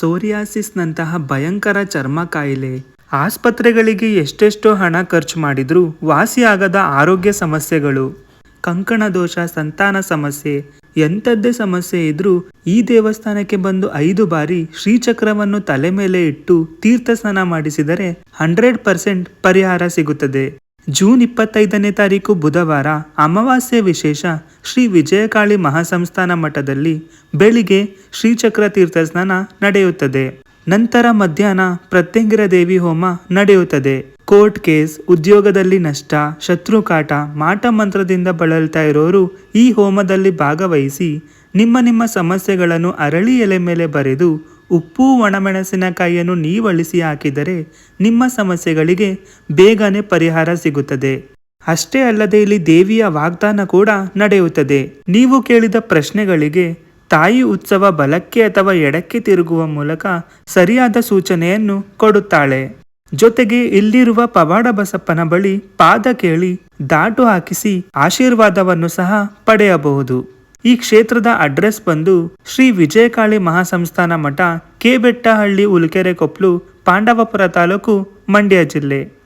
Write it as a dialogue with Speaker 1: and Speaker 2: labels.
Speaker 1: ಸೋರಿಯಾಸಿಸ್ನಂತಹ ಭಯಂಕರ ಚರ್ಮ ಕಾಯಿಲೆ. ಆಸ್ಪತ್ರೆಗಳಿಗೆ ಎಷ್ಟೆಷ್ಟೋ ಹಣ ಖರ್ಚು ಮಾಡಿದರೂ ವಾಸಿಯಾಗದ ಆರೋಗ್ಯ ಸಮಸ್ಯೆಗಳು. ಕಂಕಣ ದೋಷ, ಸಂತಾನ ಸಮಸ್ಯೆ. ಎಂಥದ್ದೇ ಸಮಸ್ಯೆ ಇದ್ರೂ ಈ ದೇವಸ್ಥಾನಕ್ಕೆ ಬಂದು ಐದು ಬಾರಿ ಶ್ರೀಚಕ್ರವನ್ನು ತಲೆ ಮೇಲೆ ಇಟ್ಟು ತೀರ್ಥ ಸ್ನಾನ ಮಾಡಿಸಿದರೆ ಹಂಡ್ರೆಡ್ ಪರ್ಸೆಂಟ್ ಪರಿಹಾರ ಸಿಗುತ್ತದೆ. ಜೂನ್ ಇಪ್ಪತ್ತೈದನೇ ತಾರೀಕು ಬುಧವಾರ ಅಮಾವಾಸ್ಯೆ ವಿಶೇಷ ಶ್ರೀ ವಿಜಯಕಾಳಿ ಮಹಾಸಂಸ್ಥಾನ ಮಠದಲ್ಲಿ ಬೆಳಿಗ್ಗೆ ಶ್ರೀಚಕ್ರ ತೀರ್ಥ ಸ್ನಾನ ನಡೆಯುತ್ತದೆ. ನಂತರ ಮಧ್ಯಾಹ್ನ ಪ್ರತ್ಯಂಗಿರ ದೇವಿ ಹೋಮ ನಡೆಯುತ್ತದೆ. ಕೋರ್ಟ್ ಕೇಸ್, ಉದ್ಯೋಗದಲ್ಲಿ ನಷ್ಟ ಶತ್ರುಕಾಟ ಮಾಟ ಮಂತ್ರದಿಂದ ಬಳಲ್ತಾ ಇರೋರು ಈ ಹೋಮದಲ್ಲಿ ಭಾಗವಹಿಸಿ ನಿಮ್ಮ ನಿಮ್ಮ ಸಮಸ್ಯೆಗಳನ್ನು ಅರಳಿ ಎಲೆ ಮೇಲೆ ಬರೆದು ಉಪ್ಪು, ಒಣಮೆಣಸಿನಕಾಯಿಯನ್ನು ನೀವಳಿಸಿ ಹಾಕಿದರೆ ನಿಮ್ಮ ಸಮಸ್ಯೆಗಳಿಗೆ ಬೇಗನೆ ಪರಿಹಾರ ಸಿಗುತ್ತದೆ. ಅಷ್ಟೇ ಅಲ್ಲದೆ ಇಲ್ಲಿ ದೇವಿಯ ವಾಗ್ದಾನ ಕೂಡ ನಡೆಯುತ್ತದೆ. ನೀವು ಕೇಳಿದ ಪ್ರಶ್ನೆಗಳಿಗೆ ತಾಯಿ ಉತ್ಸವ ಬಲಕ್ಕೆ ಅಥವಾ ಎಡಕ್ಕೆ ತಿರುಗುವ ಮೂಲಕ ಸರಿಯಾದ ಸೂಚನೆಯನ್ನು ಕೊಡುತ್ತಾಳೆ. ಜೊತೆಗೆ ಇಲ್ಲಿರುವ ಪವಾಡ ಬಸಪ್ಪನ ಬಳಿ ಪಾದ ಕೇಳಿ ದಾಟು ಹಾಕಿಸಿ ಆಶೀರ್ವಾದವನ್ನು ಸಹ ಪಡೆಯಬಹುದು. ಈ ಕ್ಷೇತ್ರದ ಅಡ್ರೆಸ್ ಬಂದು ಶ್ರೀ ವಿಜಯಕಾಳಿ ಮಹಾಸಂಸ್ಥಾನ ಮಠ, ಕೆಬೆಟ್ಟಹಳ್ಳಿ, ಉಲ್ಕೆರೆ, ಕೊಪ್ಲು, ಪಾಂಡವಪುರ ತಾಲೂಕು, ಮಂಡ್ಯ ಜಿಲ್ಲೆ.